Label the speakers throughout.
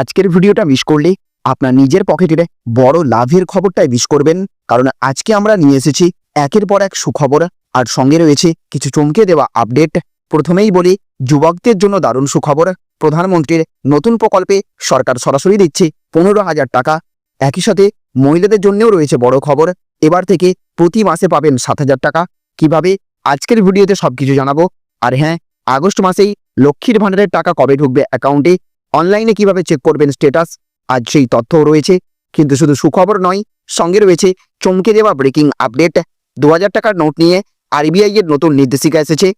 Speaker 1: আজকের ভিডিওটা মিস করলে আপনার নিজের পকেটের বড় লাভের খবরটাই মিস করবেন। কারণ আজকে আমরা নিয়ে এসেছি একের পর এক সুখবর, আর সঙ্গে রয়েছে কিছু চমকে দেওয়া আপডেট প্রথমেই বলি, যুবকদের জন্য দারুণ সুখবর, প্রধানমন্ত্রীর নতুন প্রকল্পে সরকার সরাসরি দিচ্ছে পনেরো হাজার টাকা। একই সাথে মহিলাদের জন্যও রয়েছে বড় খবর, এবার থেকে প্রতি মাসে পাবেন সাত হাজার টাকা। কীভাবে? আজকের ভিডিওতে সবকিছু জানাব। আর হ্যাঁ আগস্ট মাসেই লক্ষ্মীর ভাণ্ডারের টাকা কবে ঢুকবে অ্যাকাউন্টে অনলাইনে কীভাবে চেক করবেন স্ট্যাটাস আজ সেই তথ্যও রয়েছে, কিন্তু শুধু সুখবর নয়, সঙ্গে রয়েছে চমকে দেওয়া ব্রেকিং আপডেট দু হাজার টাকার নোট নিয়ে আরবিআই এর নতুন নির্দেশিকা এসেছে।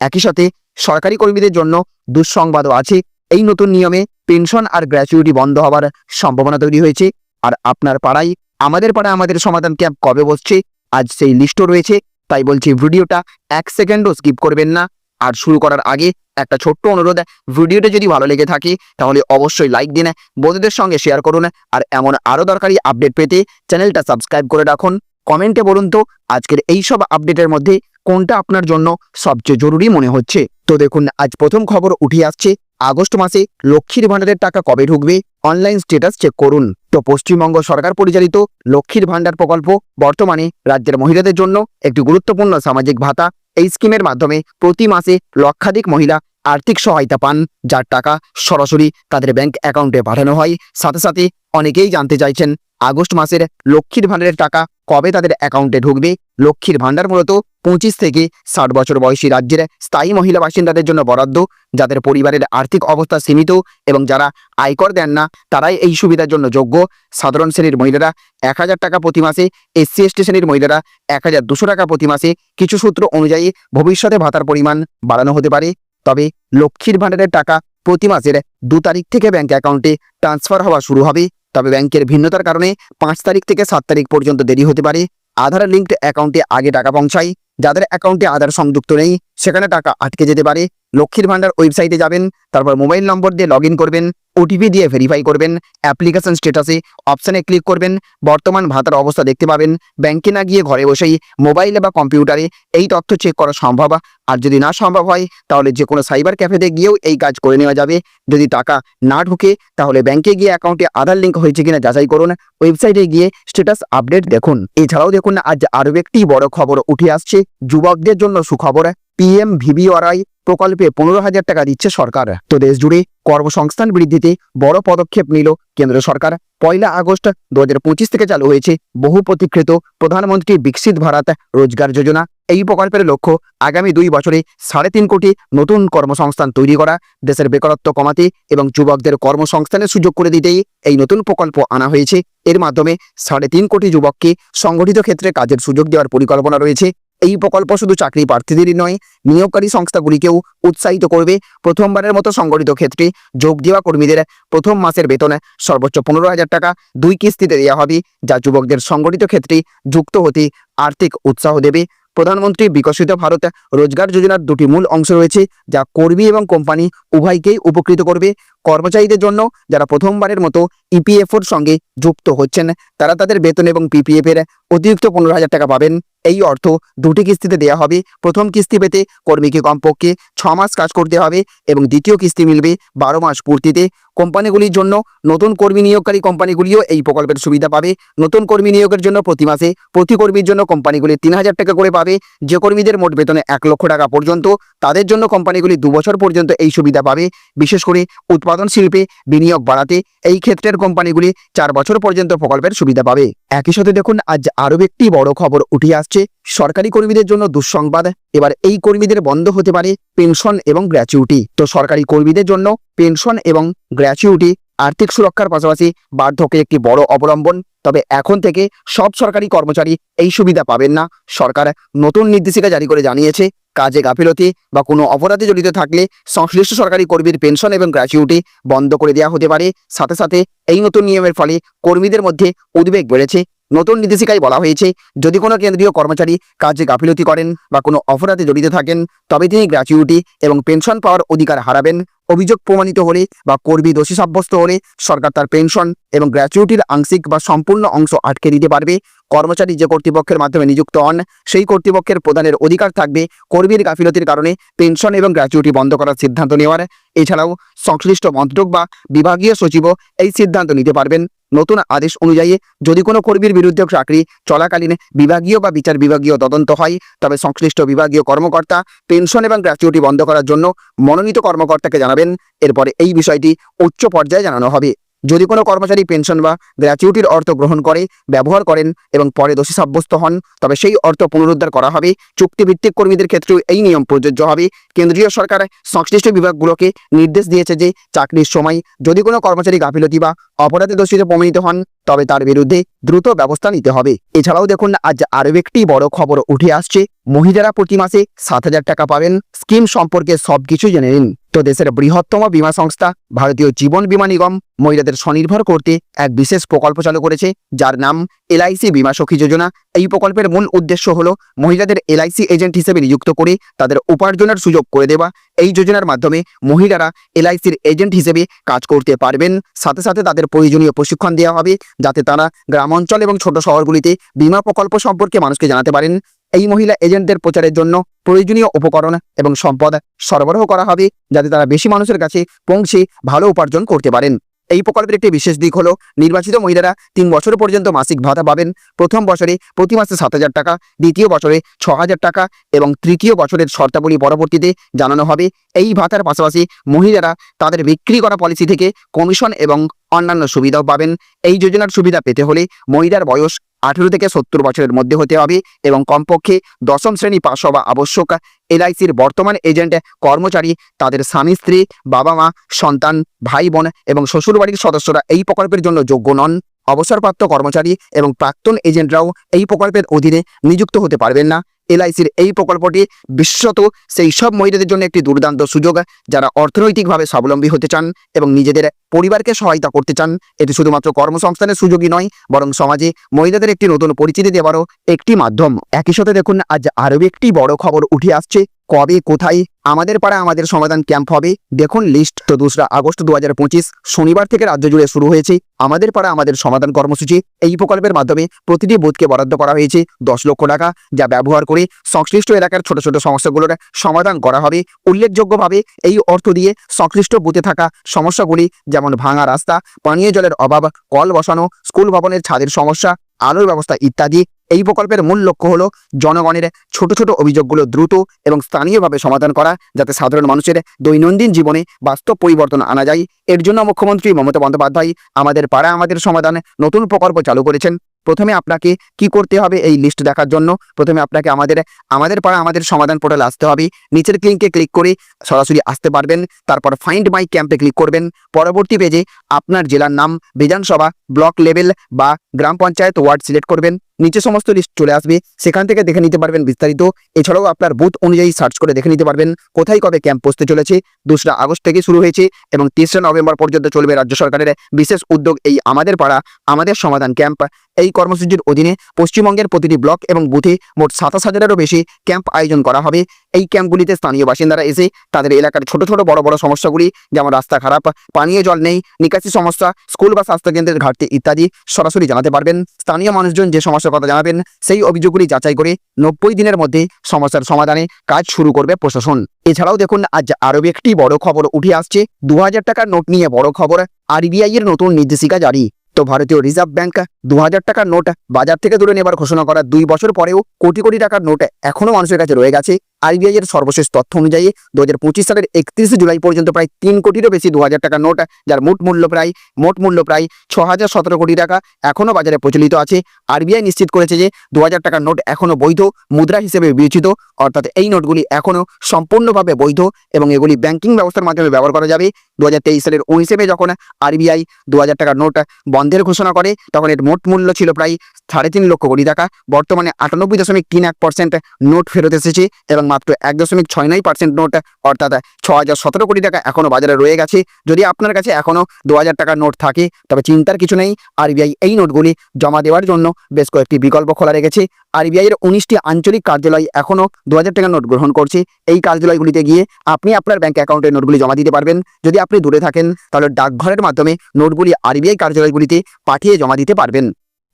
Speaker 1: একই সাথে সরকারি কর্মীদের জন্য দুঃসংবাদও আছে। এই নতুন নিয়মে পেনশন আর গ্র্যাচুইটি বন্ধ হওয়ার সম্ভাবনা তৈরি হয়েছে। আর আপনার পাড়ায়, আমাদের পাড়ায় আমাদের সমাধান ক্যাম্প কবে বসছে? আজ সেই লিস্টও রয়েছে। তাই বলছি ভিডিওটা এক সেকেন্ডও স্কিপ করবেন না। আর শুরু করার আগে একটা ছোট্ট অনুরোধ, ভিডিওটা যদি ভালো লেগে থাকে, তাহলে অবশ্যই লাইক দিন, বন্ধুদের সঙ্গে শেয়ার করুন, আর এমন আরও দরকারি আপডেট পেতে চ্যানেলটা সাবস্ক্রাইব করে রাখুন। কমেন্টে বলুন তো, আজকের এইসব আপডেটের মধ্যে কোনটা আপনার জন্য সবচেয়ে জরুরি মনে হচ্ছে? তো দেখুন, আজ প্রথম খবর উঠে আসছে, আগস্ট মাসে লক্ষ্মীর ভাণ্ডারের টাকা কবে ঢুকবে? অনলাইন স্ট্যাটাস চেক করুন। তো পশ্চিমবঙ্গ সরকার পরিচালিত লক্ষ্মীর ভাণ্ডার প্রকল্প বর্তমানে রাজ্যের মহিলাদের জন্য একটি গুরুত্বপূর্ণ সামাজিক ভাতা। এই স্কিমের মাধ্যমে প্রতি মাসে লক্ষাধিক মহিলা আর্থিক সহায়তা পান, যার টাকা সরাসরি তাদের ব্যাংক অ্যাকাউন্টে পাঠানো হয়। সাথে সাথে অনেকেই জানতে চাইছেন আগস্ট মাসের লক্ষ্মীর ভাণ্ডারের টাকা কবে তাদের অ্যাকাউন্টে ঢুকবে? লক্ষ্মীর ভাণ্ডার মূলত পঁচিশ থেকে ষাট বছর বয়সী রাজ্যের স্থায়ী মহিলা বাসিন্দাদের জন্য বরাদ্দ, যাদের পরিবারের আর্থিক অবস্থা সীমিত এবং যারা আয়কর দেন না, তারাই এই সুবিধার জন্য যোগ্য। সাধারণ শ্রেণির মহিলারা এক হাজার টাকা প্রতি মাসে এসসি এসটি শ্রেণির মহিলারা এক হাজার দুশো টাকা প্রতি মাসে। কিছু সূত্র অনুযায়ী ভবিষ্যতে ভাতার পরিমাণ বাড়ানো হতে পারে। তবে লক্ষ্মীর ভাণ্ডারের টাকা প্রতি মাসের দু তারিখ থেকে ব্যাংক অ্যাকাউন্টে ট্রান্সফার হওয়া শুরু হবে। তবে ব্যাংকের ভিন্নতার কারণে পাঁচ তারিখ থেকে সাত তারিখ পর্যন্ত দেরি হতে পারে। আধার লিঙ্কড অ্যাকাউন্টে আগে টাকা পৌঁছায়। যাদের অ্যাকাউন্টে আধার সংযুক্ত নেই, সেখানে টাকা আটকে যেতে পারে। লক্ষ্মীর ভাণ্ডার ওয়েবসাইটে যাবেন, তারপর মোবাইল নম্বর দিয়ে লগ করবেন ওটিপি দিয়ে ভেরিফাই করবেন অ্যাপ্লিকেশন স্ট্যাটাসে অপশানে ক্লিক করবেন, বর্তমান ভাতার অবস্থা দেখতে পাবেন ব্যাংকে না গিয়ে ঘরে বসেই মোবাইলে বা কম্পিউটারে এই তথ্য চেক করা সম্ভব, আর যদি না সম্ভব হয়, তাহলে যে কোনো সাইবার ক্যাফেতে গিয়েও এই কাজ করে নেওয়া যাবে, যদি টাকা না ঢুকে, তাহলে ব্যাংকে গিয়ে অ্যাকাউন্টে আধার লিঙ্ক হয়েছে কিনা যাচাই করুন ওয়েবসাইটে গিয়ে স্ট্যাটাস আপডেট দেখুন। এছাড়াও দেখুন, আজ আরও একটি বড় খবর উঠে আসছে, যুবকদের জন্য সুখবর। পিএম ভিভিওআরআই প্রকল্পে পনেরো হাজার টাকা দিচ্ছে সরকার। তো দেশ জুড়ে কর্মসংস্থান বৃদ্ধিতে বড় পদক্ষেপ নিল কেন্দ্র সরকার। পয়লা আগস্ট দু হাজার পঁচিশ থেকে চালু হয়েছে বহু প্রতীক্ষিত প্রধানমন্ত্রী বিকশিত ভারত রোজগার যোজনা। এই প্রকল্পের লক্ষ্য আগামী দুই বছরে সাড়ে তিন কোটি নতুন কর্মসংস্থান তৈরি করা, দেশের বেকারত্ব কমাতে এবং যুবকদের কর্মসংস্থানের সুযোগ করে দিতেই এই নতুন প্রকল্প আনা হয়েছে। এর মাধ্যমে সাড়ে তিন কোটি যুবককে সংগঠিত ক্ষেত্রে কাজের সুযোগ দেওয়ার পরিকল্পনা রয়েছে। এই প্রকল্প শুধু চাকরি প্রার্থীদেরই নয়, নিয়োগকারী সংস্থাগুলিকেও উৎসাহিত করবে। প্রথমবারের মতো সংগঠিত ক্ষেত্রে যোগ দেওয়া কর্মীদের প্রথম মাসের বেতনে সর্বোচ্চ পনেরো হাজার টাকা দুই কিস্তিতে দেওয়া হবে, যা যুবকদের সংগঠিত ক্ষেত্রে যুক্ত হতে আর্থিক উৎসাহ দেবে। প্রধানমন্ত্রী বিকশিত ভারত রোজগার যোজনার দুটি মূল অংশ রয়েছে, যা কর্মী এবং কোম্পানি উভয়কেই উপকৃত করবে। কর্মচারীদের জন্য যারা প্রথমবারের মতো ইপিএফওর সঙ্গে যুক্ত হচ্ছেন, তারা তাদের বেতন এবং পিপিএফ এর অতিরিক্ত পনেরো হাজার টাকা পাবেন। এই অর্থ দুটি কিস্তিতে দেওয়া হবে। প্রথম কিস্তি পেতে কর্মীকে কমপক্ষে ছ মাস কাজ করতে হবে এবং দ্বিতীয় কিস্তি মিলবে বারো মাস পূর্তিতে। কোম্পানিগুলির জন্য নতুন কর্মী নিয়োগকারী কোম্পানিগুলিও এই প্রকল্পের সুবিধা পাবে। নতুন কর্মী নিয়োগের জন্য প্রতি মাসে প্রতি কর্মীর জন্য কোম্পানিগুলি তিন হাজার টাকা করে পাবে। যে কর্মীদের মোট বেতনে এক লক্ষ টাকা পর্যন্ত তাদের জন্য কোম্পানিগুলি দু বছর পর্যন্ত এই সুবিধা পাবে। বিশেষ করে উৎপাদন শিল্পে বিনিয়োগ বাড়াতে এই ক্ষেত্রের কোম্পানিগুলি চার বছর পর্যন্ত প্রকল্পের সুবিধা পাবে। একই সাথে দেখুন, আজ আরও একটি বড় খবর উঠে আসছে। সরকারি কর্মীদের জন্য দুঃসংবাদ। এবার এই কর্মীদের বন্ধ হতে পারে পেনশন এবং গ্র্যাচুইটি। তো সরকারি কর্মীদের জন্য পেনশন এবং গ্র্যাচুইটি, আর্থিক সুরক্ষার পাশাপাশি বার্ধক্যের একটি বড় অবলম্বন। তবে এখন থেকে সব সরকারি কর্মচারী এই সুবিধা পাবেন না। সরকার নতুন নির্দেশিকা জারি করে জানিয়েছে, কাজে গাফিলতি বা কোনো অপরাধে জড়িত থাকলে সংশ্লিষ্ট সরকারি কর্মীর পেনশন এবং গ্র্যাচুইটি বন্ধ করে দেওয়া হতে পারে। সাথে সাথে এই নতুন নিয়মের ফলে কর্মীদের মধ্যে উদ্বেগ বেড়েছে। নতুন নির্দেশিকায় বলা হয়েছে, যদি কোনো কেন্দ্রীয় কর্মচারী কাজে গাফিলতি করেন বা কোনো অপরাধে জড়িত থাকেন, তবে তিনি গ্র্যাচুইটি এবং পেনশন পাওয়ার অধিকার হারাবেন। অভিযোগ প্রমাণিত হলে বা কর্মী দোষী সাব্যস্ত হলে সরকার তার পেনশন এবং গ্র্যাচুইটির আংশিক বা সম্পূর্ণ অংশ আটকে দিতে পারবে। কর্মচারী যে কর্তৃপক্ষের মাধ্যমে নিযুক্ত হন, সেই কর্তৃপক্ষের প্রদানের অধিকার থাকবে কর্মীর গাফিলতির কারণে পেনশন এবং গ্র্যাচুইটি বন্ধ করার সিদ্ধান্ত নেওয়ার। এছাড়াও সংশ্লিষ্ট মন্ত্রক বা বিভাগীয় সচিবও এই সিদ্ধান্ত নিতে পারবেন। নতুন আদেশ অনুযায়ী যদি কোনো কর্মীর বিরুদ্ধে চাকরি চলাকালীন বিভাগীয় বা বিচার বিভাগীয় তদন্ত হয়, তবে সংশ্লিষ্ট বিভাগীয় কর্মকর্তা পেনশন এবং গ্র্যাচুইটি বন্ধ করার জন্য মনোনীত কর্মকর্তাকে জানাবেন। এরপরে এই বিষয়টি উচ্চ পর্যায়ে জানানো হবে। যদি কোনো কর্মচারী পেনশন বা গ্র্যাচুইটির অর্থ গ্রহণ করে, ব্যবহার করেন এবং পরে দোষী সাব্যস্ত হন, তবে সেই অর্থ পুনরুদ্ধার করা হবে। চুক্তিভিত্তিক কর্মীদের ক্ষেত্রেও এই নিয়ম প্রযোজ্য হবে। কেন্দ্রীয় সরকার সংশ্লিষ্ট বিভাগগুলোকে নির্দেশ দিয়েছে যে, চাকরির সময় যদি কোনো কর্মচারী গাফিলতি বা অপরাধে দোষীতে প্রমাণিত হন, তবে তার বিরুদ্ধে দ্রুত ব্যবস্থা নিতে হবে। এছাড়াও দেখুন, আজ আরও একটি বড় খবর উঠে আসছে। মহিলারা প্রতি মাসে সাত হাজার টাকা পাবেন। স্কিম সম্পর্কে সবকিছু জেনে নিন। তো দেশের বৃহত্তম বীমা সংস্থা ভারতীয় জীবন বীমা নিগম মহিলাদের স্বনির্ভর করতে এক বিশেষ প্রকল্প চালু করেছে, যার নাম এলআইসি বীমা সখী যোজনা। এই প্রকল্পের মূল উদ্দেশ্য হল মহিলাদের এলআইসি এজেন্ট হিসেবে নিযুক্ত করে তাদের উপার্জনের সুযোগ করে দেওয়া। এই যোজনার মাধ্যমে মহিলারা এলআইসির এজেন্ট হিসেবে কাজ করতে পারবেন। সাথে সাথে তাদের প্রয়োজনীয় প্রশিক্ষণ দেওয়া হবে, যাতে তারা গ্রাম অঞ্চল এবং ছোট শহরগুলিতে বিমা প্রকল্প সম্পর্কে মানুষকে জানাতে পারেন। এই মহিলা এজেন্টদের প্রচারের জন্য প্রয়োজনীয় উপকরণ এবং সম্পদ সরবরাহ করা হবে, যাতে তারা বেশি মানুষের কাছে পৌঁছে ভালো উপার্জন করতে পারেন। এই প্রকল্পের একটি বিশেষ দিক হলো, নির্বাচিত মহিলারা তিন বছর পর্যন্ত মাসিক ভাতা পাবেন। প্রথম বছরে প্রতি মাসে সাত হাজার টাকা, দ্বিতীয় বছরে ছ হাজার টাকা এবং তৃতীয় বছরের শর্তাবলী পরবর্তীতে জানানো হবে। এই ভাতার পাশাপাশি মহিলারা তাদের বিক্রি করা পলিসি থেকে কমিশন এবং অন্যান্য সুবিধাও পাবেন। এই যোজনার সুবিধা পেতে হলে মহিলার বয়স আঠেরো থেকে সত্তর বছরের মধ্যে হতে হবে এবং কমপক্ষে দশম শ্রেণি পাশ হওয়া আবশ্যক। এলআইসির বর্তমান এজেন্ট, কর্মচারী, তাদের স্বামী, স্ত্রী, বাবা মা, সন্তান, ভাই, বোন এবং শ্বশুরবাড়ির সদস্যরা এই প্রকল্পের জন্য যোগ্য নন। অবসরপ্রাপ্ত কর্মচারী এবং প্রাক্তন এজেন্টরাও এই প্রকল্পের অধীনে নিযুক্ত হতে পারবেন না। এলআইসির এই প্রকল্পটি বিশেষত সেই সব মহিলাদের জন্য একটি দুর্দান্ত সুযোগ, যারা অর্থনৈতিকভাবে স্বাবলম্বী হতে চান এবং নিজেদের পরিবারকে সহায়তা করতে চান। এটি শুধুমাত্র কর্মসংস্থানের সুযোগই নয়, বরং সমাজে মহিলাদের একটি নতুন পরিচিতি দেওয়ারও একটি মাধ্যম। একই সাথে দেখুন, আজ আরও একটি বড় খবর উঠে আসছে। কবে, কোথায়, আমাদের পাড়া আমাদের সমাধান ক্যাম্প হবে? দেখুন লিস্ট। তো দোসরা আগস্ট দু হাজার পঁচিশ, শনিবার থেকে রাজ্য জুড়ে শুরু হয়েছে আমাদের পাড়া আমাদের সমাধান কর্মসূচি। এই প্রকল্পের মাধ্যমে প্রতিটি বুথকে বরাদ্দ করা হয়েছে দশ লক্ষ টাকা, যা ব্যবহার করে সংশ্লিষ্ট এলাকার ছোট ছোট সমস্যাগুলোর সমাধান করা হবে। উল্লেখযোগ্যভাবে এই অর্থ দিয়ে সংশ্লিষ্ট বুথে থাকা সমস্যাগুলি যেমন ভাঙা রাস্তা, পানীয় জলের অভাব, কল বসানো, স্কুল ভবনের ছাদের সমস্যা, আলোর ব্যবস্থা ইত্যাদি। এই প্রকল্পের মূল লক্ষ্য হলো জনগণের ছোট ছোট অভিযোগগুলো দ্রুত এবং স্থানীয়ভাবে সমাধান করা, যাতে সাধারণ মানুষের দৈনন্দিন জীবনে বাস্তব পরিবর্তন আনা যায়। এর জন্য মুখ্যমন্ত্রী মমতা বন্দ্যোপাধ্যায় আমাদের পাড়া, আমাদের সমাধান নতুন প্রকল্প চালু করেছেন। প্রথমে আপনাকে কি করতে হবে এই লিস্ট দেখার জন্য? প্রথমে আপনাকে আমাদের আমাদের পাড়া, আমাদের সমাধান পোর্টালে আসতে হবে। নিচের লিঙ্কে ক্লিক করে সরাসরি আসতে পারবেন। তারপর ফাইন্ড মাই ক্যাম্পে ক্লিক করবেন। পরবর্তী পেজে আপনার জেলার নাম, বিধানসভা ব্লক লেভেল বা গ্রাম পঞ্চায়েত ওয়ার্ড সিলেক্ট করবেন, নিচে সমস্ত লিস্ট চলে আসবে, সেখান থেকে দেখে নিতে পারবেন বিস্তারিত। এছাড়াও আপনার বুথ অনুযায়ী সার্চ করে দেখে নিতে পারবেন কোথায় কবে ক্যাম্প বসতে চলেছে দোসরা আগস্ট থেকে শুরু হয়েছে এবং তেসরা নভেম্বর পর্যন্ত চলবে রাজ্য সরকারের বিশেষ উদ্যোগ এই আমাদের পাড়া, আমাদের সমাধান ক্যাম্প এই কর্মসূচির অধীনে পশ্চিমবঙ্গের প্রতিটি ব্লক এবং বুথে মোট সাতাশ হাজারেরও বেশি ক্যাম্প আয়োজন করা হবে। এই ক্যাম্পগুলিতে স্থানীয় বাসিন্দারা এসে তাদের এলাকার ছোট ছোট বড় বড় সমস্যাগুলি, যেমন রাস্তা খারাপ, পানীয় জল নেই, নিকাশি সমস্যা, স্কুল বা স্বাস্থ্যকেন্দ্রের ঘাটতি ইত্যাদি সরাসরি জানাতে পারবেন। স্থানীয় মানুষজন যে সমস্যার কথা জানাবেন, সেই অভিযোগগুলি যাচাই করে নব্বই দিনের মধ্যে সমস্যার সমাধানে কাজ শুরু করবে প্রশাসন। এছাড়াও দেখুন, আজ আরও একটি বড় খবর উঠে আসছে। দু হাজার টাকার নোট নিয়ে বড় খবর, আরবিআই এর নতুন নির্দেশিকা জারি। তো ভারতীয় রিজার্ভ ব্যাংক দু হাজার টাকার নোট বাজার থেকে তুলে নেবার ঘোষণা করার দুই বছর পরেও কোটি কোটি টাকার নোট এখনও মানুষের কাছে রয়ে গেছে। আরবিআই এর সর্বশেষ তথ্য অনুযায়ী দু হাজার পঁচিশ সালের একত্রিশে জুলাই পর্যন্ত প্রায় তিন কোটিরও বেশি দু টাকার নোট, যার মোট মূল্য প্রায়, মোট মূল্য প্রায় ছ হাজার সতেরো কোটি টাকা এখনও বাজারে প্রচলিত আছে। আরবিআই নিশ্চিত করেছে যে দু হাজার টাকার নোট এখনও বৈধ, মুদ্রা হিসেবে বিবেচিত, অর্থাৎ এই নোটগুলি এখনও সম্পূর্ণভাবে বৈধ এবং এগুলি ব্যাংকিং ব্যবস্থার মাধ্যমে ব্যবহার করা যাবে। দু হাজার তেইশ সালের উনিশে মে যখন আরবিআই দু হাজার টাকার নোট বন্ধের ঘোষণা করে, তখন এর মোট মূল্য ছিল প্রায় সাড়ে তিন লক্ষ কোটি টাকা। বর্তমানে আটানব্বই দশমিক তিন এক পার্সেন্ট নোট ফেরত এসেছে এবং মাত্র এক দশমিক ছয় নয় পার্সেন্ট নোট, অর্থাৎ ছ হাজার সতেরো কোটি টাকা এখনও বাজারে রয়ে গেছে। যদি আপনার কাছে এখনও দু হাজার টাকার নোট থাকে, তবে চিন্তার কিছু নেই, আরবিআই এই নোটগুলি জমা দেওয়ার জন্য বেশ কয়েকটি বিকল্প খোলা রেখেছে। আরবিআই এর উনিশটি আঞ্চলিক কার্যালয় এখনও দু হাজার টাকার নোট গ্রহণ করছে। এই কার্যালয়গুলিতে গিয়ে আপনি আপনার ব্যাঙ্ক অ্যাকাউন্টের নোটগুলি জমা দিতে পারবেন। যদি আপনি দূরে থাকেন, তাহলে ডাকঘরের মাধ্যমে নোটগুলি আরবিআই কার্যালয়গুলিতে পাঠিয়ে জমা দিতে পারবেন।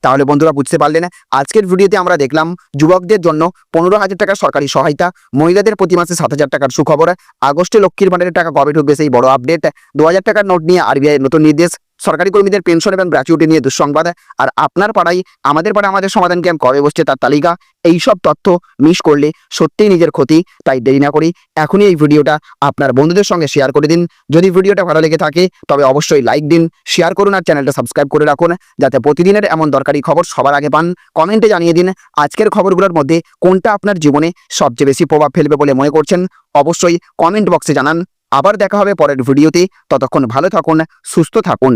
Speaker 1: তাহলে বন্ধুরা বুঝতে পারলেন, আজকের ভিডিওতে আমরা দেখলাম যুবকদের জন্য পনেরো হাজার টাকার সরকারি সহায়তা, মহিলাদের প্রতি মাসে সাত হাজার টাকার সুখবর, আগস্টে লক্ষ্মীর ভাণ্ডারের টাকা কবে ঢুকবে সেই বড় আপডেট দু হাজার টাকার নোট নিয়ে আরবিআই নতুন নির্দেশ সরকারি কর্মীদের পেনশন এবং গ্র্যাচুইটি নিয়ে দুঃসংবাদ। আর আপনার পাড়ায়, আমাদের পাড়ায় আমাদের সমাধান ক্যাম্প কবে বসছে তার তালিকা? এই সব তথ্য মিস করলে সত্যিই নিজের ক্ষতি, তাই দেরি না করি এখনই এই ভিডিওটা আপনার বন্ধুদের সঙ্গে শেয়ার করে দিন। যদি ভিডিওটা ভালো লেগে থাকে, তবে অবশ্যই লাইক দিন শেয়ার করুন আর চ্যানেলটা সাবস্ক্রাইব করে রাখুন, যাতে প্রতিদিনের এমন দরকারি খবর সবার আগে পান। কমেন্টে জানিয়ে দিন, আজকের খবরগুলোর মধ্যে কোনটা আপনার জীবনে সবচেয়ে বেশি প্রভাব ফেলবে বলে মনে করছেন? অবশ্যই কমেন্ট বক্সে জানান। আবার দেখা হবে পরের ভিডিওতে, ততক্ষণ ভালো থাকুন, সুস্থ থাকুন।